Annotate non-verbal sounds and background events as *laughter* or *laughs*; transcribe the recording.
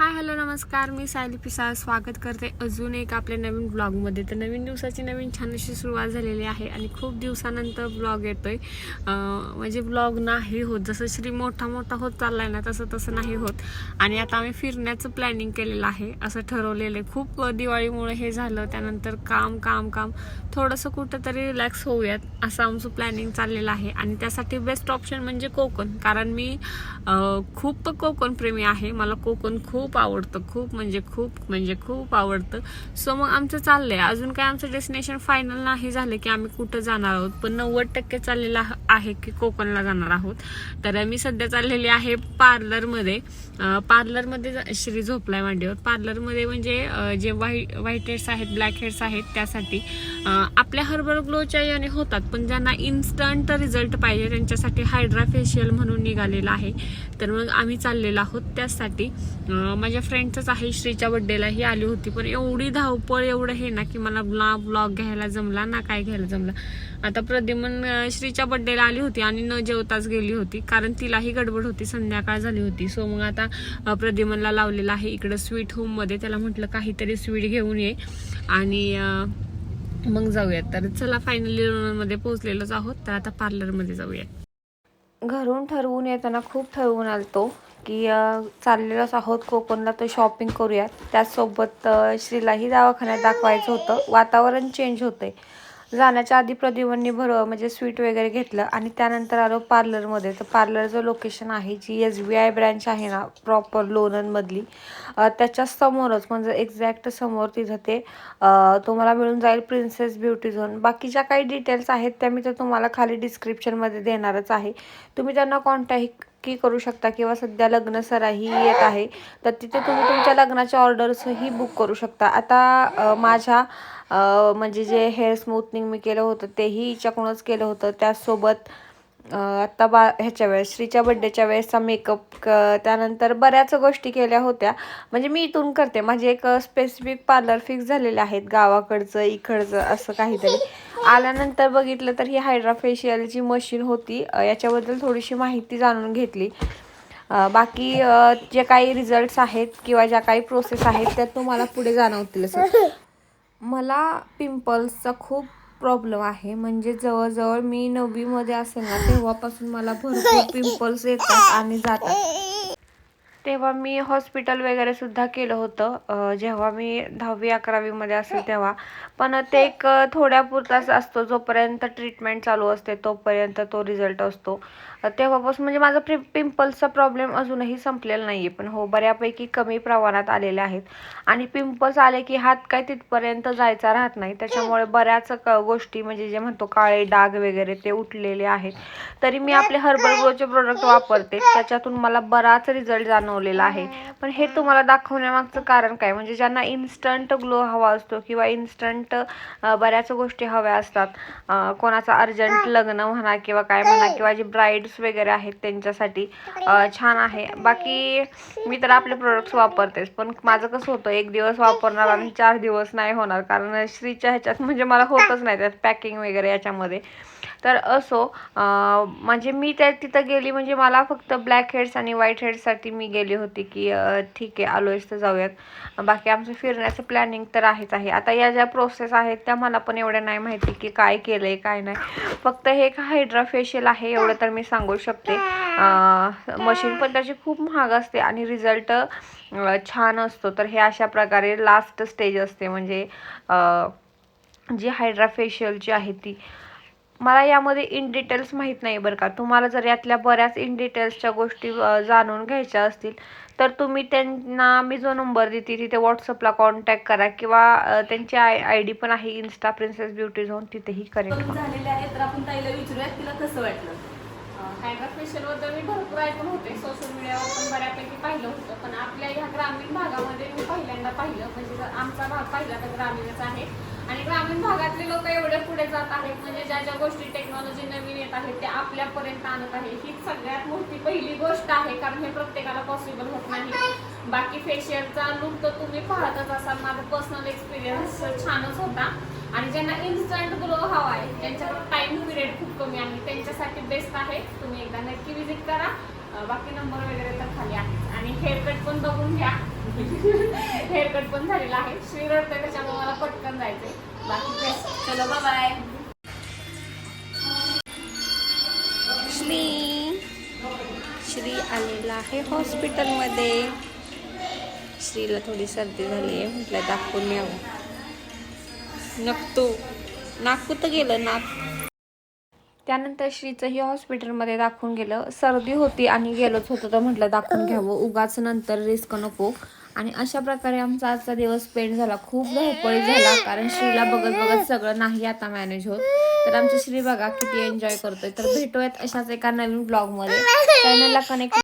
Hi hello नमस्कार. मी सायली पिसाळ स्वागत करते अजून एक आपल्या नवीन ब्लॉगमध्ये. तर नवीन दिवसाची नवीन छान अशी सुरुवात झालेली आहे आणि खूप दिवसानंतर ब्लॉग येतोय. म्हणजे ब्लॉग नाही होत. जसं श्री मोठा मोठा होत चाललाय ना तसं तसं नाही होत. आणि आता आम्ही फिरण्याचं प्लॅनिंग केलेलं आहे असं ठरवलेलं आहे. खूप दिवाळीमुळे हे झालं. त्यानंतर काम काम काम. थोडंसं कुठंतरी रिलॅक्स होऊयात असं आमचं प्लॅनिंग चाललेलं आहे. आणि त्यासाठी बेस्ट ऑप्शन म्हणजे कोकण. कारण मी खूप कोकण प्रेमी आहे. मला कोकण खूप खूप आवडतं खूप म्हणजे खूप म्हणजे खूप आवडतं. सो मग आमचं चाललंय. अजून काय आमचं डेस्टिनेशन फायनल नाही झालं की आम्ही कुठं जाणार आहोत? पण नव्वद टक्के चाललेलं आहे- की कोकणला जाणार आहोत. तर मी सध्या चाललेली आहे पार्लरमध्ये. पार्लरमध्ये जा- श्री झोपलाय मांडीवर. पार्लरमध्ये म्हणजे जे व्हाईट व्हाईट हेड्स आहेत ब्लॅक हेड्स आहेत त्यासाठी आपल्या हर्बल ग्लोच्या याने होतात पण ज्यांना इन्स्टंट रिझल्ट पाहिजे त्यांच्यासाठी हायड्रा फेशियल म्हणून निघालेलं आहे. तर मग आम्ही चाललेलो आहोत त्यासाठी. माझ्या फ्रेंडचंच आहे श्रीच्या बड्डेला ही आली होती पण एवढी धावपळ एवढं हे ना की मला ब्ला ब्लॉग घ्यायला जमला ना काय घ्यायला जमला. आता प्रद्युमन श्रीच्या बड्डेला आली होती आणि न जेवताच गेली होती कारण तिलाही गडबड होती संध्याकाळ झाली होती. सो मग आता प्रद्युमनला लावलेला आहे इकडं स्वीट होममध्ये त्याला म्हटलं काहीतरी स्वीट घेऊन ये. आणि मग जाऊयात. तर चला फायनली मध्ये पोहोचलेलोच आहोत. तर आता पार्लरमध्ये जाऊयात. घरून ठरवून येताना खूप ठरवून आलतो. की चाललेलोच आहोत कोकणला तर शॉपिंग करूयात. त्याचसोबत श्रीलाही दवाखान्यात दाखवायचं होतं. वातावरण चेंज होतंय. जाण्याच्या आधी प्रद्युमननी भर म्हणजे स्वीट वगैरे घेतलं आणि त्यानंतर आलो पार्लरमध्ये. तर पार्लरचं लोकेशन आहे G S B I branch आहे ना प्रॉपर लोणंदमधली. त्याच्या समोरच म्हणजे एक्झॅक्ट समोर तिथं ते तुम्हाला मिळून जाईल प्रिन्सेस ब्युटी झोन बाकीच्या काही डिटेल्स आहेत त्या मी तर तुम्हाला खाली डिस्क्रिप्शनमध्ये देणारच आहे. तुम्ही त्यांना कॉन्टॅक्ट की करू शकता किंवा सध्या लग्न सराही येत आहे तर तिथे तुम्ही तुमच्या लग्नाच्या ऑर्डर्सही बुक करू शकता. आता माझ्या म्हणजे जे हेअर स्मूथनिंग मी केलं होतं तेही हिच्याकडूनच केलं होतं. त्याचसोबत आत्ता बा ह्याच्या वेळेस श्रीच्या बड्डेच्या वेळेसचा मेकअप त्यानंतर बऱ्याच गोष्टी केल्या होत्या. म्हणजे मी इथून करते. माझे एक स्पेसिफिक पार्लर फिक्स झालेले आहेत गावाकडचं इकडचं असं काहीतरी. आल्यानंतर बघितलं तर ही हायड्रा फेशियलची मशीन होती याच्याबद्दल थोडीशी माहिती जाणून घेतली. बाकी जे काही रिझल्ट्स आहेत किंवा ज्या काही प्रोसेस आहेत त्या तुम्हाला पुढे जाणवतीलच मला पिंपल्सचा खूप प्रॉब्लेम आहे. म्हणजे जवळजवळ मी नववीमध्ये असेल ना तेव्हापासून मला भरपूर पिंपल्स येतात आणि जातात. तेव्हा मी हॉस्पिटल वगैरे सुद्धा केलं होतं. जेव्हा मी दहावी अकरावीमध्ये असेल तेव्हा. पण ते एक थोड्यापुरताच असतो. जोपर्यंत ट्रीटमेंट चालू असते तोपर्यंत तो रिझल्ट असतो. तेव्हापासून म्हणजे माझा प्रि पिंपल्सचा प्रॉब्लेम अजूनही संपलेला नाही आहे पण हो बऱ्यापैकी कमी प्रमाणात आलेले आहेत. आणि पिंपल्स आले की हात काय तिथपर्यंत जायचा राहत नाही. त्याच्यामुळे बऱ्याच क गोष्टी म्हणजे जे म्हणतो काळे डाग वगैरे ते उठलेले आहेत. तरी मी आपले हर्बल ग्रोचे प्रोडक्ट वापरते. त्याच्यातून मला बराच रिझल्ट जाणवलेला आहे. पण हे तुम्हाला दाखवण्यामागचं कारण काय? म्हणजे ज्यांना इन्स्टंट ग्लो हवा असतो किंवा इन्स्टंट बऱ्याच गोष्टी हव्या असतात कोणाचं अर्जंट लग्न म्हणा किंवा काय म्हणा किंवा जे ब्राईड्स वगैरे आहेत त्यांच्यासाठी छान आहे. बाकी मी तर आपले प्रोडक्ट्स वापरतेच पण माझं कसं होतं एक दिवस वापरणार आणि चार दिवस नाही होणार. कारण श्रीच्या ह्याच्यात म्हणजे मला होतच नाही त्यात पॅकिंग वगैरे याच्यामध्ये. तर असो म्हणजे मी त्या तिथं गेली म्हणजे मला फक्त ब्लॅक हेड्स आणि व्हाईट हेड्ससाठी मी गेली होती की ठीक आहे आलोयच तर जाऊयात. बाकी आमचं फिरण्याचं प्लॅनिंग तर आहेच आहे. आता या ज्या प्रोसेस आहेत त्या मला पण एवढ्या नाही माहिती की काय केलं आहे काय नाही. फक्त हे एक हायड्रा फेशियल आहे एवढं तर मी सांगू शकते. मशीन पण त्याची खूप महाग असते आणि रिझल्ट छान असतो. तर हे अशा प्रकारे लास्ट स्टेज असते. म्हणजे जी हायड्रा फेशियलची आहे ती. मला यामध्ये इन डिटेल्स माहीत नाही बरं का. तुम्हाला जर यातल्या बऱ्याच इन डिटेल्सच्या गोष्टी जाणून घ्यायच्या असतील तर तुम्ही त्यांना मी जो नंबर देते तिथे व्हॉट्सअपला कॉन्टॅक्ट करा किंवा त्यांची आय आय डी पण आहे इन्स्टा प्रिन्सेस ब्युटी झोन तिथेही व्हा झालेले आहेत तर आपण ताईला विचारूयात तिला कसं वाटलं? हायड्रा फेशियलबद्दल मी भरपूर ऐकून होते सोशल मीडियावर पण बऱ्यापैकी पाहिलं होतं पण आपल्या ह्या ग्रामीण भागामध्ये मी पहिल्यांदा पाहिलं म्हणजे आमचा भाग पाहिला तर ग्रामीणच आहे. आणि ग्रामीण भागातले लोक एवढे पुढे जात आहेत म्हणजे ज्या ज्या गोष्टी टेक्नॉलॉजी नवीन येत आहेत ते आपल्यापर्यंत आणत आहे हीच सगळ्यात मोठी पहिली गोष्ट आहे कारण हे प्रत्येकाला पॉसिबल होत नाही. बाकी फेशियलचा लुक तर तुम्ही पाहतच असाल माझा पर्सनल एक्सपिरियन्स छानच होता. आणि ज्यांना इन्स्टंट ग्लो हवा आहे त्यांच्याकडे टाइम पिरियड खूप कमी आहे त्यांच्यासाठी बेस्ट आहे तुम्ही एकदा नक्की विजिट करा. बाकी नंबर वगैरे तर खाली आहे आणि हेअरकट पण बघून घ्या. *laughs* हेअरकट पण झालेला आहे. श्री त्याच्यामुळे मला पटकन जायचंय. बाकी चलो बाय श्री श्री आलेला आहे हॉस्पिटलमध्ये. श्रीला थोडी सर्दी झाली आहे. म्हटलं दाखवून यावं. नकतो नाक तर गेलं नाक त्यानंतर श्रीचंही हॉस्पिटलमध्ये दाखवून गेलं. सर्दी होती आणि गेलोच होतं तर म्हटलं दाखवून घ्यावं. उगाच नंतर रिस्क नको. आणि अशा प्रकारे आमचा आजचा दिवस स्पेंड झाला. खूप धावपळी झाला कारण श्रीला बघत बघत सगळं नाही आता मॅनेज होत. तर आमची श्री बघा किती एन्जॉय करतोय. तर भेटूयात अशाच एका नवीन ब्लॉगमध्ये चॅनलला कनेक्ट